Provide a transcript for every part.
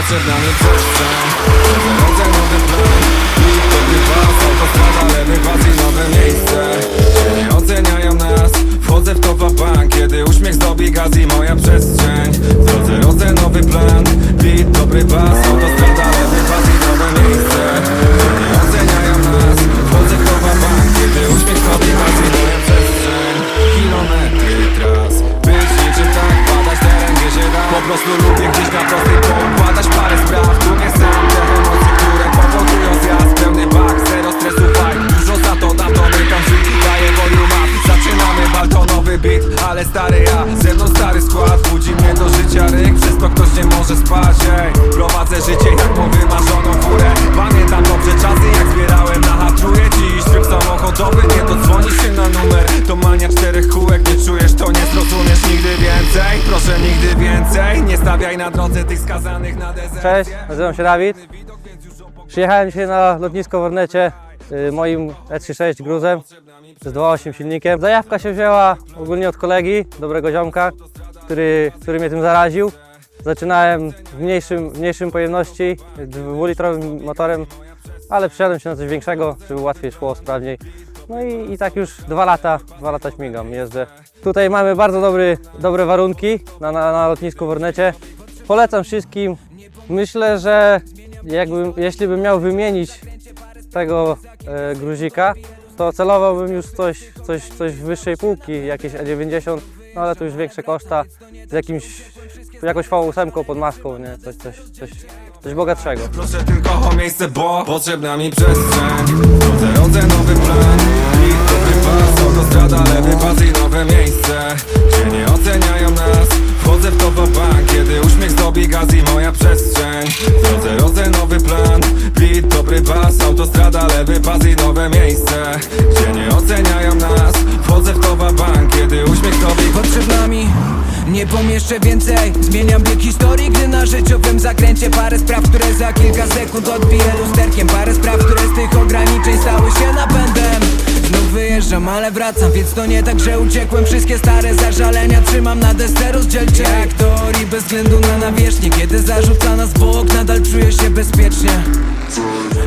Mi przestrzeń Rodzę nowy plan I to was Autostrada, lewy pas i nowe miejsce. Nie oceniają nas Wchodzę w topa bank Kiedy uśmiech zdobi gaz i moja przestrzeń. W drodze rodzę nowy plan Beat, dobry bas Autostrada, lewy pas i nowe miejsce ze mną stary skład Budzi mnie do życia ryk. Przez to ktoś nie może spać ej. Prowadzę życie jak po wymarzoną furę. Pamiętam dobrze czasy jak zbierałem na hatruję Dziś tryb samochodowy Nie dodzwonisz się na numer. To mania czterech kółek Nie czujesz to nie zrozumiesz nigdy więcej. Proszę nigdy więcej Nie stawiaj na drodze tych skazanych na dezercję. Cześć, nazywam się Dawid. Przyjechałem dzisiaj na lotnisko w Ornecie moim E36 gruzem z 2.8 silnikiem. Zajawka się wzięła ogólnie od kolegi, dobrego ziomka, który, który mnie tym zaraził. Zaczynałem w mniejszym, mniejszym pojemności, dwulitrowym motorem, ale przyszedłem się na coś większego, żeby łatwiej szło, sprawniej. No i, i tak już dwa lata, dwa lata śmigam, jeżdżę. Tutaj mamy bardzo dobry, dobre warunki na, na, na lotnisku w Ornecie. Polecam wszystkim. Myślę, że jakbym, jeśli bym miał wymienić tego e, gruzika, to celowałbym już coś, coś, coś wyższej półki, jakieś A90, no ale to już większe koszta, z jakimś, jakąś V8 pod maską, nie? Coś, coś, coś, coś bogatszego. Proszę tylko o miejsce, bo potrzebna mi przestrzeń rodzę nowy plan dobry bas, autostrada, lewy pas i nowe miejsce. Gdzie nie oceniają nas Wchodzę w topa bank, kiedy uśmiech zdobi Potrzebna mi nie pomieszczę więcej. Zmieniam bieg historii, gdy na życiowym zakręcie Parę spraw, które za kilka sekund odbiję lusterkiem. Parę spraw, które z tych ograniczeń stały się napędem Znów wyjeżdżam, ale wracam, więc to nie tak, że uciekłem. Wszystkie stare zażalenia trzymam na desce rozdzielcie Jak teorii bez względu na nawierzchnię. Kiedy zarzuca nas bok, nadal czuję się bezpiecznie.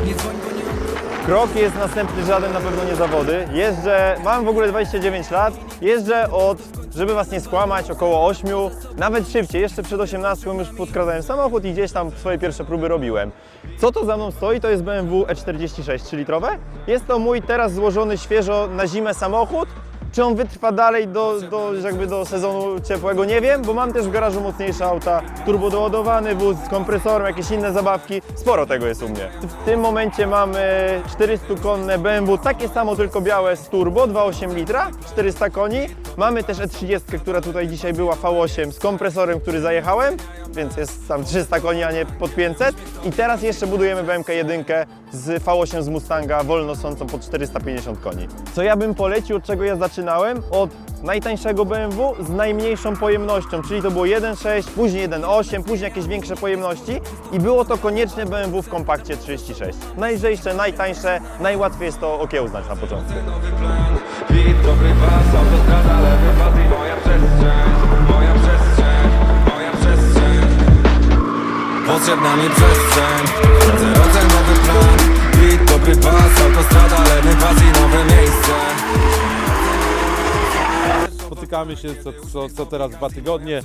Nie dzwoń, bo nie Krok jest następny, żaden na pewno nie zawody. Jeżdżę, mam w ogóle 29 lat, jeżdżę od, żeby was nie skłamać, około 8, nawet szybciej, jeszcze przed 18 już podkradałem samochód i gdzieś tam swoje pierwsze próby robiłem. Co to za mną stoi? To jest BMW E46 3-litrowe. Jest to mój teraz złożony świeżo na zimę samochód. Czy on wytrwa dalej do, do, jakby do sezonu ciepłego? Nie wiem, bo mam też w garażu mocniejsze auta, turbodoładowany wóz z kompresorem, jakieś inne zabawki. Sporo tego jest u mnie. W tym momencie mamy 400-konne BMW, takie samo tylko białe z turbo, 2,8 litra, 400 koni. Mamy też E30, która tutaj dzisiaj była V8 z kompresorem, który zajechałem, więc jest tam 300 koni, a nie pod 500. I teraz jeszcze budujemy BMK 1 z V8 z Mustanga wolno sącą po 450 koni. Co ja bym polecił, od czego ja zaczynałem? Od najtańszego BMW z najmniejszą pojemnością, czyli to było 1.6, później 1.8, później jakieś większe pojemności i było to koniecznie BMW w kompakcie 36. Najlżejsze, najtańsze, najłatwiej jest to okiełznać na początku. pas Potrzebna mi przestrzeń Rodzę, rodzę nowy plan Beat, dobry bas, autostrada, lewy pas i nowe miejsce Spotykamy się co, co, co teraz dwa tygodnie,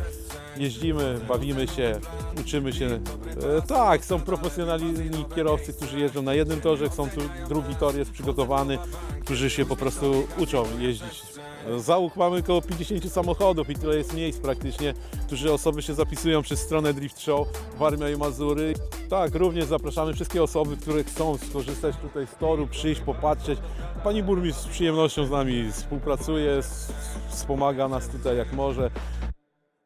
jeździmy, bawimy się, uczymy się. E, tak, są profesjonalni kierowcy, którzy jeżdżą na jednym torze, są tu drugi tor jest przygotowany, którzy się po prostu uczą jeździć. Załóg mamy około 50 samochodów i tyle jest miejsc praktycznie, którzy osoby się zapisują przez stronę Drift Show Warmia i Mazury. Tak, również zapraszamy wszystkie osoby, które chcą skorzystać tutaj z toru, przyjść, popatrzeć. Pani burmistrz z przyjemnością z nami współpracuje, wspomaga nas tutaj jak może.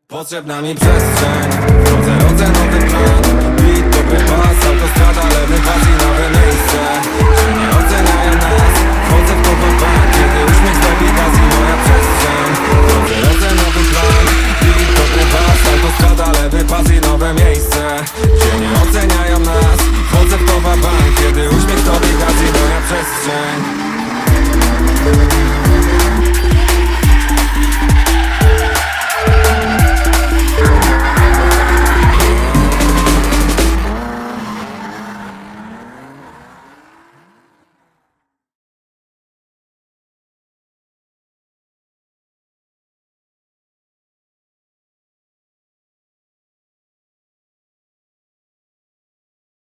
Potrzebna mi przestrzeń Rodzę, rodzę nowy plan Beat, dobry pas, autostrada, lewy pas i nowe miejsce Czy nie